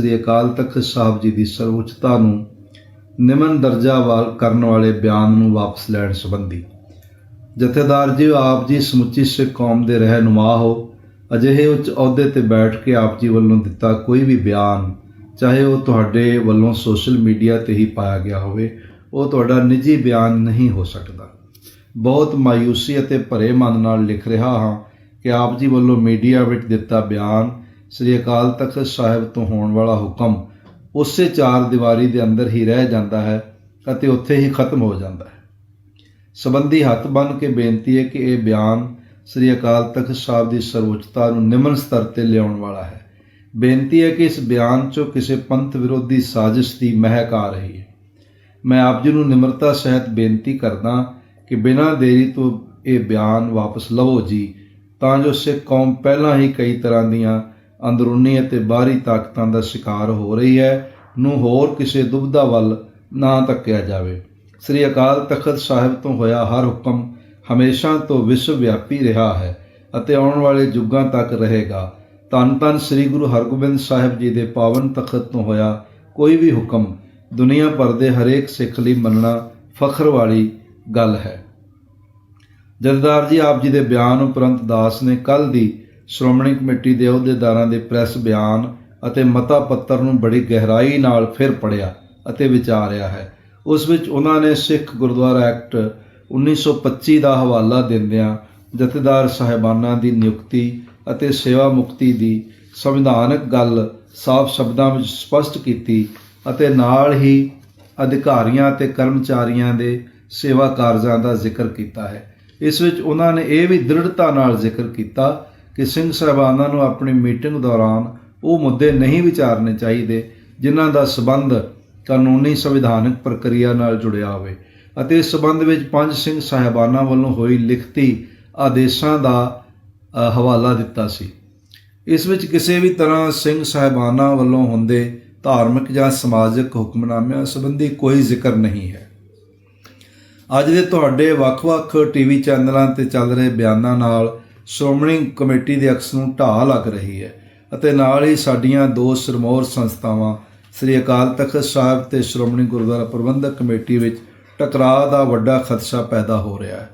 ਸ੍ਰੀ ਅਕਾਲ ਤਖਤ ਸਾਹਿਬ ਜੀ ਦੀ ਸਰਵਉੱਚਤਾ ਨੂੰ ਨਿਮਨ ਦਰਜਾ ਵਾਲ ਕਰਨ ਵਾਲੇ ਬਿਆਨ ਨੂੰ ਵਾਪਸ ਲੈਣ ਸੰਬੰਧੀ। ਜਥੇਦਾਰ ਜੀ, ਆਪ ਜੀ ਸਮੁੱਚੀ ਸਿੱਖ ਕੌਮ ਦੇ ਰਹਿਨੁਮਾ ਹੋ। ਅਜਿਹੇ ਉੱਚ ਅਹੁਦੇ ਤੇ ਬੈਠ ਕੇ ਆਪ ਜੀ ਵੱਲੋਂ ਦਿੱਤਾ ਕੋਈ ਵੀ ਬਿਆਨ, ਚਾਹੇ ਉਹ ਤੁਹਾਡੇ ਵੱਲੋਂ ਸੋਸ਼ਲ ਮੀਡੀਆ ਤੇ ਹੀ ਪਾਇਆ ਗਿਆ ਹੋਵੇ, ਉਹ ਤੁਹਾਡਾ ਨਿੱਜੀ ਬਿਆਨ ਨਹੀਂ ਹੋ ਸਕਦਾ। ਬਹੁਤ ਮਾਯੂਸੀ ਅਤੇ ਭਰੇ ਮਨ ਨਾਲ ਲਿਖ ਰਿਹਾ ਹਾਂ ਕਿ ਆਪ ਜੀ ਵੱਲੋਂ ਮੀਡੀਆ ਵਿੱਚ ਦਿੱਤਾ ਬਿਆਨ ਸ੍ਰੀ ਅਕਾਲ ਤਖਤ ਸਾਹਿਬ ਤੋਂ ਹੋਣ ਵਾਲਾ ਹੁਕਮ ਉਸੇ ਚਾਰ ਦੀਵਾਰੀ ਦੇ ਅੰਦਰ ਹੀ ਰਹਿ ਜਾਂਦਾ ਹੈ ਅਤੇ ਉੱਥੇ ਹੀ ਖਤਮ ਹੋ ਜਾਂਦਾ ਹੈ। ਸਬੰਧੀ ਹੱਥ ਬੰਨ ਕੇ ਬੇਨਤੀ ਹੈ ਕਿ ਇਹ ਬਿਆਨ ਸ੍ਰੀ ਅਕਾਲ ਤਖਤ ਸਾਹਿਬ ਦੀ ਸਰਵਉੱਚਤਾ ਨੂੰ ਨਿਮਨ ਸਤਰ ਤੇ ਲਿਆਉਣ ਵਾਲਾ ਹੈ। ਬੇਨਤੀ ਹੈ ਕਿ ਇਸ ਬਿਆਨ 'ਚੋਂ ਕਿਸੇ ਪੰਥ ਵਿਰੋਧੀ ਸਾਜ਼ਿਸ਼ ਦੀ ਮਹਿਕ ਆ ਰਹੀ ਹੈ। ਮੈਂ ਆਪ ਜੀ ਨੂੰ ਨਿਮਰਤਾ ਸਹਿਤ ਬੇਨਤੀ ਕਰਦਾ ਕਿ ਬਿਨਾਂ ਦੇਰੀ ਤੋਂ ਇਹ ਬਿਆਨ ਵਾਪਸ ਲਵੋ ਜੀ, ਤਾਂ ਜੋ ਸਿੱਖ ਕੌਮ ਪਹਿਲਾਂ ਹੀ ਕਈ ਤਰ੍ਹਾਂ ਦੀਆਂ ਅੰਦਰੂਨੀ ਅਤੇ ਬਾਹਰੀ ਤਾਕਤਾਂ ਦਾ ਸ਼ਿਕਾਰ ਹੋ ਰਹੀ ਹੈ, ਨੂੰ ਹੋਰ ਕਿਸੇ ਦੁਬਿਧਾ ਵੱਲ ਨਾ ਧੱਕਿਆ ਜਾਵੇ। ਸ੍ਰੀ ਅਕਾਲ ਤਖਤ ਸਾਹਿਬ ਤੋਂ ਹੋਇਆ ਹਰ ਹੁਕਮ ਹਮੇਸ਼ਾ ਤੋਂ ਵਿਸ਼ਵ ਵਿਆਪੀ ਰਿਹਾ ਹੈ ਅਤੇ ਆਉਣ ਵਾਲੇ ਯੁੱਗਾਂ ਤੱਕ ਰਹੇਗਾ। ਧੰਨ ਧੰਨ ਸ੍ਰੀ ਗੁਰੂ ਹਰਗੋਬਿੰਦ ਸਾਹਿਬ ਜੀ ਦੇ ਪਾਵਨ ਤਖਤ ਤੋਂ ਹੋਇਆ ਕੋਈ ਵੀ ਹੁਕਮ, ਦੁਨੀਆ ਭਰ ਦੇ ਹਰੇਕ ਸਿੱਖ ਲਈ ਮੰਨਣਾ ਫਖਰ ਵਾਲੀ ਗੱਲ ਹੈ। ਜਥੇਦਾਰ ਜੀ ਆਪ ਜੀ ਦੇ ਬਿਆਨ ਉਪਰੰਤ ਦਾਸ ਨੇ ਕੱਲ ਦੀ ਸ਼੍ਰੋਮਣੀ ਕਮੇਟੀ ਦੇ ਅਹੁਦੇਦਾਰਾਂ ਦੇ ਪ੍ਰੈਸ ਬਿਆਨ ਅਤੇ ਮਤਾ ਪੱਤਰ ਨੂੰ ਬੜੀ ਗਹਿਰਾਈ ਨਾਲ ਫਿਰ ਪੜਿਆ ਅਤੇ ਵਿਚਾਰਿਆ ਹੈ। ਉਸ ਵਿੱਚ ਉਹਨਾਂ ਨੇ ਸਿੱਖ ਗੁਰਦੁਆਰਾ ਐਕਟ 1925 ਦਾ ਹਵਾਲਾ ਦਿੰਦਿਆਂ ਜਥੇਦਾਰ ਸਾਹਿਬਾਨਾਂ ਦੀ ਨਿਯੁਕਤੀ ਅਤੇ ਸੇਵਾ ਮੁਕਤੀ ਦੀ ਸੰਵਿਧਾਨਕ ਗੱਲ ਸਾਫ਼ ਸ਼ਬਦਾਂ ਵਿੱਚ ਸਪਸ਼ਟ ਕੀਤੀ ਅਤੇ ਨਾਲ ਹੀ ਅਧਿਕਾਰੀਆਂ ਅਤੇ ਕਰਮਚਾਰੀਆਂ ਦੇ ਸੇਵਾ ਕਾਰਜਾਂ ਦਾ ਜ਼ਿਕਰ ਕੀਤਾ ਹੈ। ਇਸ ਵਿੱਚ ਉਹਨਾਂ ਨੇ ਇਹ ਵੀ ਦ੍ਰਿੜਤਾ ਨਾਲ ਜ਼ਿਕਰ ਕੀਤਾ ਕਿ ਸਿੰਘ ਸਾਹਿਬਾਨਾਂ ਨੂੰ ਆਪਣੀ ਮੀਟਿੰਗ ਦੌਰਾਨ ਉਹ ਮੁੱਦੇ ਨਹੀਂ ਵਿਚਾਰਨੇ ਚਾਹੀਦੇ, ਜਿਨ੍ਹਾਂ ਦਾ ਸਬੰਧ ਕਾਨੂੰਨੀ ਸੰਵਿਧਾਨਕ ਪ੍ਰਕਿਰਿਆ ਨਾਲ ਜੁੜਿਆ ਹੋਵੇ। ਅਤੇ ਇਸ ਸਬੰਧ ਵਿੱਚ ਪੰਜ ਸਿੰਘ ਸਾਹਿਬਾਨਾਂ ਵੱਲੋਂ ਹੋਈ ਲਿਖਤੀ ਆਦੇਸ਼ਾਂ ਦਾ ਹਵਾਲਾ ਦਿੱਤਾ ਸੀ। ਇਸ ਵਿੱਚ ਕਿਸੇ ਵੀ ਤਰ੍ਹਾਂ ਸਿੰਘ ਸਾਹਿਬਾਨਾਂ ਵੱਲੋਂ ਹੁੰਦੇ ਧਾਰਮਿਕ ਜਾਂ ਸਮਾਜਿਕ ਹੁਕਮਨਾਮਿਆਂ ਸੰਬੰਧੀ ਕੋਈ ਜ਼ਿਕਰ ਨਹੀਂ ਹੈ। ਅੱਜ ਦੇ ਤੁਹਾਡੇ ਵੱਖ-ਵੱਖ ਟੀਵੀ ਚੈਨਲਾਂ ਤੇ ਚੱਲ ਰਹੇ ਬਿਆਨਾਂ ਨਾਲ ਸ਼੍ਰੋਮਣੀ ਕਮੇਟੀ ਦੇ ਅਕਸ ਨੂੰ ਢਾਹ ਲੱਗ ਰਹੀ ਹੈ ਅਤੇ ਨਾਲ ਹੀ ਸਾਡੀਆਂ ਦੋ ਸਰਮੌਰ ਸੰਸਥਾਵਾਂ, ਸ੍ਰੀ ਅਕਾਲ ਤਖਤ ਸਾਹਿਬ ਤੇ ਸ਼੍ਰੋਮਣੀ ਗੁਰਦੁਆਰਾ ਪ੍ਰਬੰਧਕ ਕਮੇਟੀ ਵਿੱਚ ਟਕਰਾਅ ਦਾ ਵੱਡਾ ਖਦਸ਼ਾ ਪੈਦਾ ਹੋ ਰਿਹਾ ਹੈ।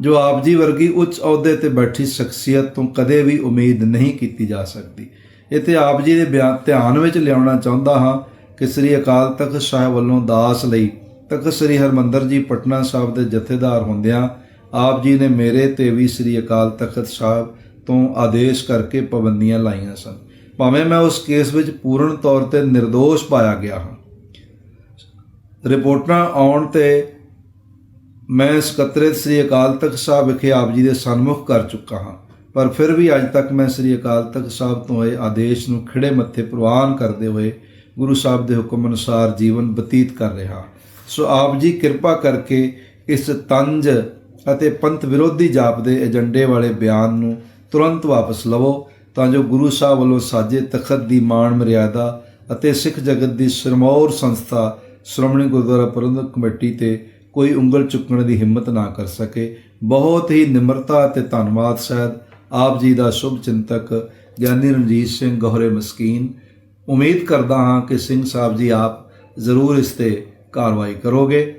ਜੋ ਆਪ ਜੀ ਵਰਗੀ ਉੱਚ ਅਹੁਦੇ ਤੇ ਬੈਠੀ ਸ਼ਖਸੀਅਤ ਤੋਂ ਕਦੇ ਵੀ ਉਮੀਦ ਨਹੀਂ ਕੀਤੀ ਜਾ ਸਕਦੀ। ਇੱਥੇ ਆਪ ਜੀ ਦੇ ਬਿਆਨ ਧਿਆਨ ਵਿੱਚ ਲਿਆਉਣਾ ਚਾਹੁੰਦਾ ਹਾਂ ਕਿ ਸ੍ਰੀ ਅਕਾਲ ਤਖਤ ਸਾਹਿਬ ਵੱਲੋਂ ਦਾਸ ਲਈ ਤਖਤ ਸ੍ਰੀ ਹਰਮੰਦਰ ਜੀ ਪਟਨਾ ਸਾਹਿਬ ਦੇ ਜਥੇਦਾਰ ਹੁੰਦਿਆਂ ਆਪ ਜੀ ਨੇ ਮੇਰੇ ਤੇ ਵੀ ਸ੍ਰੀ ਅਕਾਲ ਤਖਤ ਸਾਹਿਬ ਤੋਂ ਆਦੇਸ਼ ਕਰਕੇ ਪਾਬੰਦੀਆਂ ਲਾਈਆਂ ਸਨ। ਭਾਵੇਂ ਮੈਂ ਉਸ ਕੇਸ ਵਿੱਚ ਪੂਰਨ ਤੌਰ ਤੇ નિર્ਦੋਸ਼ ਪਾਇਆ ਗਿਆ ਹਾਂ। ਰਿਪੋਰਟਾਂ ਆਉਣ ਤੇ ਮੈਂ ਸਕੱਤਰੇਤ ਸ੍ਰੀ ਅਕਾਲ ਤਖਤ ਸਾਹਿਬ ਵਿਖੇ ਆਪ ਜੀ ਦੇ ਸਨਮੁਖ ਕਰ ਚੁੱਕਾ ਹਾਂ। ਪਰ ਫਿਰ ਵੀ ਅੱਜ ਤੱਕ ਮੈਂ ਸ੍ਰੀ ਅਕਾਲ ਤਖਤ ਸਾਹਿਬ ਤੋਂ ਇਹ ਆਦੇਸ਼ ਨੂੰ ਖਿੜੇ ਮੱਥੇ ਪ੍ਰਵਾਨ ਕਰਦੇ ਹੋਏ ਗੁਰੂ ਸਾਹਿਬ ਦੇ ਹੁਕਮ ਅਨੁਸਾਰ ਜੀਵਨ ਬਤੀਤ ਕਰ ਰਿਹਾ ਸੋ ਆਪ ਜੀ ਕਿਰਪਾ ਕਰਕੇ ਇਸ ਤੰਜ ਅਤੇ ਪੰਥ ਵਿਰੋਧੀ ਜਾਪ ਦੇ ਏਜੰਡੇ ਵਾਲੇ ਬਿਆਨ ਨੂੰ ਤੁਰੰਤ ਵਾਪਸ ਲਵੋ, ਤਾਂ ਜੋ ਗੁਰੂ ਸਾਹਿਬ ਵੱਲੋਂ ਸਾਜੇ ਤਖਤ ਦੀ ਮਾਣ ਮਰਿਆਦਾ ਅਤੇ ਸਿੱਖ ਜਗਤ ਦੀ ਸਰਮੌਰ ਸੰਸਥਾ ਸ਼੍ਰੋਮਣੀ ਗੁਰਦੁਆਰਾ ਪ੍ਰਬੰਧਕ ਕਮੇਟੀ ਤੇ ਕੋਈ ਉਂਗਲ ਚੁੱਕਣ ਦੀ ਹਿੰਮਤ ਨਾ ਕਰ ਸਕੇ। ਬਹੁਤ ਹੀ ਨਿਮਰਤਾ ਅਤੇ ਧੰਨਵਾਦ ਸਹਿਤ ਆਪ ਜੀ ਦਾ ਸ਼ੁਭ ਚਿੰਤਕ ਗਿਆਨੀ ਰਣਜੀਤ ਸਿੰਘ ਗੋਹਰੇ ਮਸਕੀਨ। ਉਮੀਦ ਕਰਦਾ ਹਾਂ ਕਿ ਸਿੰਘ ਸਾਹਿਬ ਜੀ ਆਪ ਜ਼ਰੂਰ ਇਸ ਤੇ ਕਾਰਵਾਈ ਕਰੋਗੇ।